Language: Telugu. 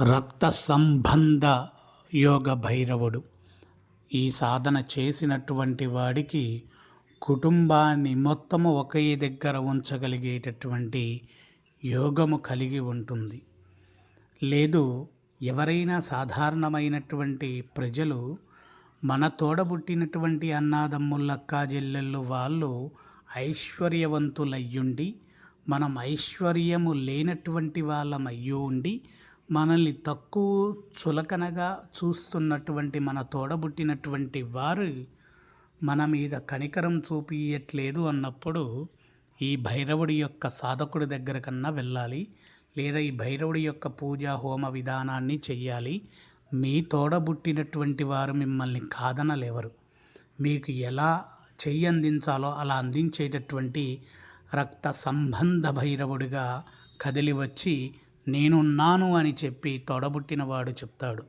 రక్త సంబంధ యోగ భైరవుడు. ఈ సాధన చేసినటువంటి వాడికి కుటుంబాన్ని మొత్తము ఒకే దగ్గర ఉంచగలిగేటటువంటి యోగము కలిగి ఉంటుంది. లేదు ఎవరైనా సాధారణమైనటువంటి ప్రజలు మన తోడబుట్టినటువంటి అన్నాదమ్ములక్క చెల్లెళ్ళు వాళ్ళు ఐశ్వర్యవంతులయ్యుండి మనం ఐశ్వర్యము లేనటువంటి వాళ్ళమయ్యుండి మనల్ని తక్కువ చులకనగా చూస్తున్నటువంటి మన తోడబుట్టినటువంటి వారు మన మీద కనికరం చూపించట్లేదు అన్నప్పుడు ఈ భైరవుడి యొక్క సాధకుడి దగ్గర కన్నా వెళ్ళాలి. లేదా ఈ భైరవుడి యొక్క పూజా హోమ విధానాన్ని చెయ్యాలి. మీ తోడబుట్టినటువంటి వారు మిమ్మల్ని కాదనలేవరు. మీకు ఎలా చెయ్యి అందించాలో అలా అందించేటటువంటి రక్త సంబంధ భైరవుడిగా కదిలి వచ్చి నేనున్నాను అని చెప్పి తొడబుట్టినవాడు చెప్తాడు.